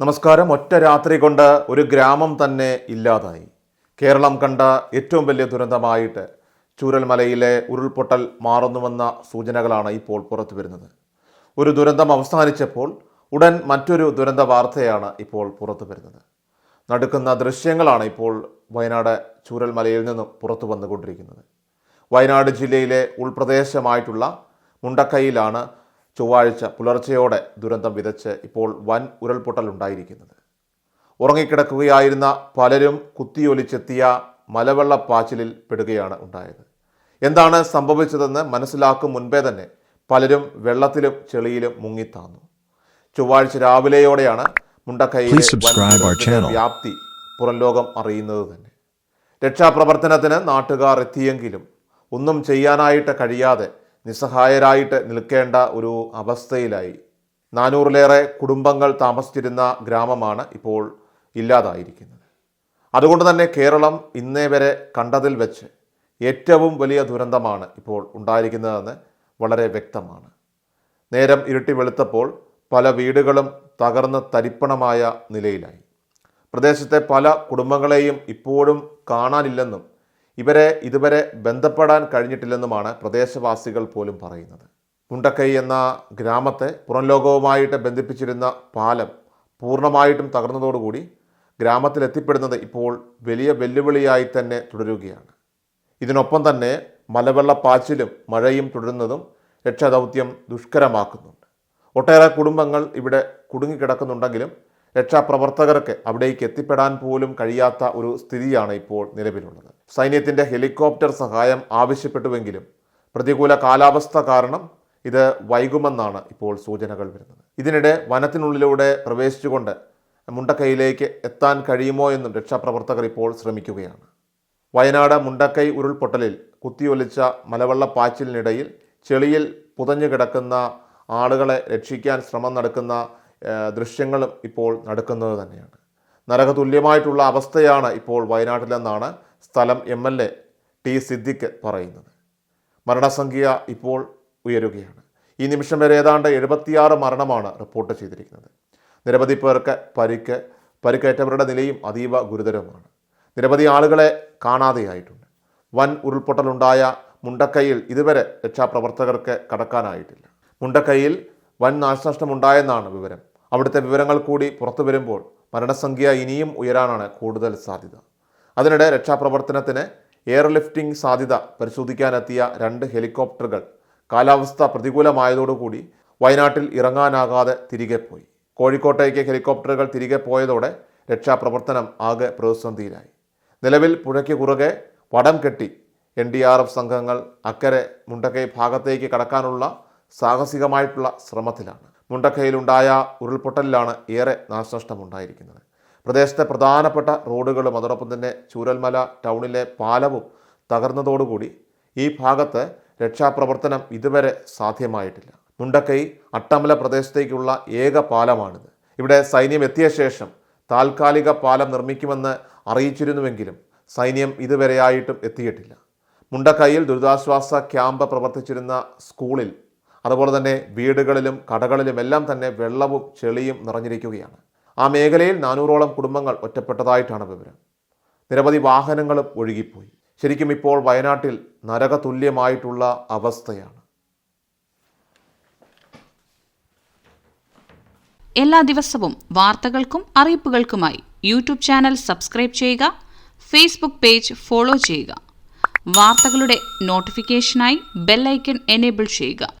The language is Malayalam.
നമസ്കാരം. ഒറ്റ രാത്രി കൊണ്ട് ഒരു ഗ്രാമം തന്നെ ഇല്ലാതായി. കേരളം കണ്ട ഏറ്റവും വലിയ ദുരന്തമായിട്ട് ചൂരൽമലയിലെ ഉരുൾപൊട്ടൽ മാറുന്നുവെന്ന സൂചനകളാണ് ഇപ്പോൾ പുറത്തു വരുന്നത്. ഒരു ദുരന്തം അവസാനിച്ചപ്പോൾ ഉടൻ മറ്റൊരു ദുരന്ത വാർത്തയാണ് ഇപ്പോൾ പുറത്തു വരുന്നത്. നടുക്കുന്ന ദൃശ്യങ്ങളാണ് ഇപ്പോൾ വയനാട് ചൂരൽമലയിൽ നിന്നും പുറത്തു വന്നുകൊണ്ടിരിക്കുന്നത്. വയനാട് ജില്ലയിലെ ഉൾപ്രദേശമായിട്ടുള്ള മുണ്ടക്കൈയിലാണ് ചൊവ്വാഴ്ച പുലർച്ചെയോടെ ദുരന്തം വിതച്ച് ഇപ്പോൾ വൻ ഉരുൾപൊട്ടൽ ഉണ്ടായിരിക്കുന്നത് ഉറങ്ങിക്കിടക്കുകയായിരുന്ന പലരും കുത്തിയൊലിച്ചെത്തിയ മലവെള്ളപ്പാച്ചിലിൽ പെടുകയാണ് ഉണ്ടായത്. എന്താണ് സംഭവിച്ചതെന്ന് മനസ്സിലാക്കും മുൻപേ തന്നെ പലരും വെള്ളത്തിലും ചെളിയിലും മുങ്ങിത്താന്നു ചൊവ്വാഴ്ച രാവിലെയോടെയാണ് മുണ്ടക്കൈയിലെ. വ്യാപ്തി പുറം ലോകം അറിയുന്നത് തന്നെ. രക്ഷാപ്രവർത്തനത്തിന് നാട്ടുകാർ എത്തിയെങ്കിലും ഒന്നും ചെയ്യാനായിട്ട് കഴിയാതെ നിസ്സഹായരായിട്ട് നിൽക്കേണ്ട ഒരു അവസ്ഥയിലായി. നാനൂറിലേറെ കുടുംബങ്ങൾ താമസിച്ചിരുന്ന ഗ്രാമമാണ് ഇപ്പോൾ ഇല്ലാതായിരിക്കുന്നത്. അതുകൊണ്ട് തന്നെ കേരളം ഇന്നേ വരെ കണ്ടതിൽ വെച്ച് ഏറ്റവും വലിയ ദുരന്തമാണ് ഇപ്പോൾ ഉണ്ടായിരിക്കുന്നതെന്ന് വളരെ വ്യക്തമാണ്. നേരം ഇരുട്ടി വെളുത്തപ്പോൾ പല വീടുകളും തകർന്ന് തരിപ്പണമായ നിലയിലായി. പ്രദേശത്തെ പല കുടുംബങ്ങളെയും ഇപ്പോഴും കാണാനില്ലെന്നും ഇവരെ ഇതുവരെ ബന്ധപ്പെടാൻ കഴിഞ്ഞിട്ടില്ലെന്നുമാണ് പ്രദേശവാസികൾ പോലും പറയുന്നത്. മുണ്ടക്കൈ എന്ന ഗ്രാമത്തെ പുറം ലോകവുമായിട്ട് ബന്ധിപ്പിച്ചിരുന്ന പാലം പൂർണമായിട്ടും തകർന്നതോടുകൂടി ഗ്രാമത്തിലെത്തിപ്പെടുന്നത് ഇപ്പോൾ വലിയ വെല്ലുവിളിയായി തന്നെ തുടരുകയാണ്. ഇതിനൊപ്പം തന്നെ മലവെള്ളപ്പാച്ചിലും മഴയും തുടരുന്നതും രക്ഷാദൗത്യം ദുഷ്കരമാക്കുന്നുണ്ട്. ഒട്ടേറെ കുടുംബങ്ങൾ ഇവിടെ കുടുങ്ങിക്കിടക്കുന്നുണ്ടെങ്കിലും രക്ഷാപ്രവർത്തകർക്ക് അവിടേക്ക് എത്തിപ്പെടാൻ പോലും കഴിയാത്ത ഒരു സ്ഥിതിയാണ് ഇപ്പോൾ നിലവിലുള്ളത്. സൈന്യത്തിന്റെ ഹെലികോപ്റ്റർ സഹായം ആവശ്യപ്പെട്ടുവെങ്കിലും പ്രതികൂല കാലാവസ്ഥ കാരണം ഇത് വൈകുമെന്നാണ് ഇപ്പോൾ സൂചനകൾ വരുന്നത്. ഇതിനിടെ വനത്തിനുള്ളിലൂടെ പ്രവേശിച്ചുകൊണ്ട് മുണ്ടക്കൈയിലേക്ക് എത്താൻ കഴിയുമോ എന്നും രക്ഷാപ്രവർത്തകർ ഇപ്പോൾ ശ്രമിക്കുകയാണ്. വയനാട് മുണ്ടക്കൈ ഉരുൾപൊട്ടലിൽ കുത്തിയൊലിച്ച മലവെള്ളപ്പാച്ചിലിനിടയിൽ ചെളിയിൽ പുതഞ്ഞു കിടക്കുന്ന ആളുകളെ രക്ഷിക്കാൻ ശ്രമം നടക്കുന്ന ദൃശ്യങ്ങളും ഇപ്പോൾ നടക്കുന്നത് തന്നെയാണ്. നരകതുല്യമായിട്ടുള്ള അവസ്ഥയാണ് ഇപ്പോൾ വയനാട്ടിലെന്നാണ് സ്ഥലം M L A T Siddique പറയുന്നത്. മരണസംഖ്യ ഇപ്പോൾ ഉയരുകയാണ്. ഈ നിമിഷം വരെ ഏതാണ്ട് എഴുപത്തിയാറ് മരണമാണ് റിപ്പോർട്ട് ചെയ്തിരിക്കുന്നത്. നിരവധി പേർക്ക് പരിക്ക് പരിക്കേറ്റവരുടെ നിലയും അതീവ ഗുരുതരമാണ് നിരവധി ആളുകളെ കാണാതെയായിട്ടുണ്ട്. വൻ ഉരുൾപൊട്ടലുണ്ടായ മുണ്ടക്കൈയിൽ ഇതുവരെ രക്ഷാപ്രവർത്തകർക്ക് കടക്കാനായിട്ടില്ല. മുണ്ടക്കൈയിൽ വൻ നാശനഷ്ടമുണ്ടായെന്നാണ് വിവരം. അവിടുത്തെ വിവരങ്ങൾ കൂടി പുറത്തു വരുമ്പോൾ മരണസംഖ്യ ഇനിയും ഉയരാനാണ് കൂടുതൽ സാധ്യത. അതിനിടെ രക്ഷാപ്രവർത്തനത്തിന് എയർലിഫ്റ്റിംഗ് സാധ്യത പരിശോധിക്കാനെത്തിയ രണ്ട് ഹെലികോപ്റ്ററുകൾ കാലാവസ്ഥ പ്രതികൂലമായതോടുകൂടി വയനാട്ടിൽ ഇറങ്ങാനാകാതെ തിരികെ പോയി. കോഴിക്കോട്ടേക്ക് ഹെലികോപ്റ്ററുകൾ തിരികെ പോയതോടെ രക്ഷാപ്രവർത്തനം ആകെ പ്രതിസന്ധിയിലായി. നിലവിൽ പുഴയ്ക്ക് കുറുകെ വടം കെട്ടി എൻ ഡി ആർ എഫ് സംഘങ്ങൾ അക്കരെ മുണ്ടക്കൈ ഭാഗത്തേക്ക് കടക്കാനുള്ള സാഹസികമായിട്ടുള്ള ശ്രമത്തിലാണ്. മുണ്ടക്കൈയിലുണ്ടായ ഉരുൾപൊട്ടലിലാണ് ഏറെ നാശനഷ്ടമുണ്ടായിരിക്കുന്നത്. പ്രദേശത്തെ പ്രധാനപ്പെട്ട റോഡുകളും അതോടൊപ്പം തന്നെ ചൂരൽമല ടൗണിലെ പാലവും തകർന്നതോടുകൂടി ഈ ഭാഗത്ത് രക്ഷാപ്രവർത്തനം ഇതുവരെ സാധ്യമായിട്ടില്ല. മുണ്ടക്കൈ അട്ടമല പ്രദേശത്തേക്കുള്ള ഏക പാലമാണിത്. ഇവിടെ സൈന്യം എത്തിയ ശേഷം താൽക്കാലിക പാലം നിർമ്മിക്കുമെന്ന് അറിയിച്ചിരുന്നുവെങ്കിലും സൈന്യം ഇതുവരെയായിട്ടും എത്തിയിട്ടില്ല. മുണ്ടക്കൈയിൽ ദുരിതാശ്വാസ ക്യാമ്പ് പ്രവർത്തിച്ചിരുന്ന സ്കൂളിൽ അതുപോലെ തന്നെ വീടുകളിലും കടകളിലും എല്ലാം തന്നെ വെള്ളവും ചെളിയും നിറഞ്ഞിരിക്കുകയാണ്. ആ മേഖലയിൽ നാനൂറോളം കുടുംബങ്ങൾ ഒറ്റപ്പെട്ടതായിട്ടാണ് വിവരം. നിരവധി വാഹനങ്ങളും ഒഴുകിപ്പോയി. ശരിക്കും ഇപ്പോൾ വയനാട്ടിൽ നരകതുല്യമായിട്ടുള്ള അവസ്ഥയാണ്. എല്ലാ ദിവസവും വാർത്തകൾക്കും അറിയിപ്പുകൾക്കുമായി യൂട്യൂബ് ചാനൽ സബ്സ്ക്രൈബ് ചെയ്യുക ഫേസ്ബുക്ക് പേജ് ഫോളോ ചെയ്യുക. വാർത്തകളുടെ നോട്ടിഫിക്കേഷനായി ബെല്ലൈക്കൺ എനേബിൾ ചെയ്യുക.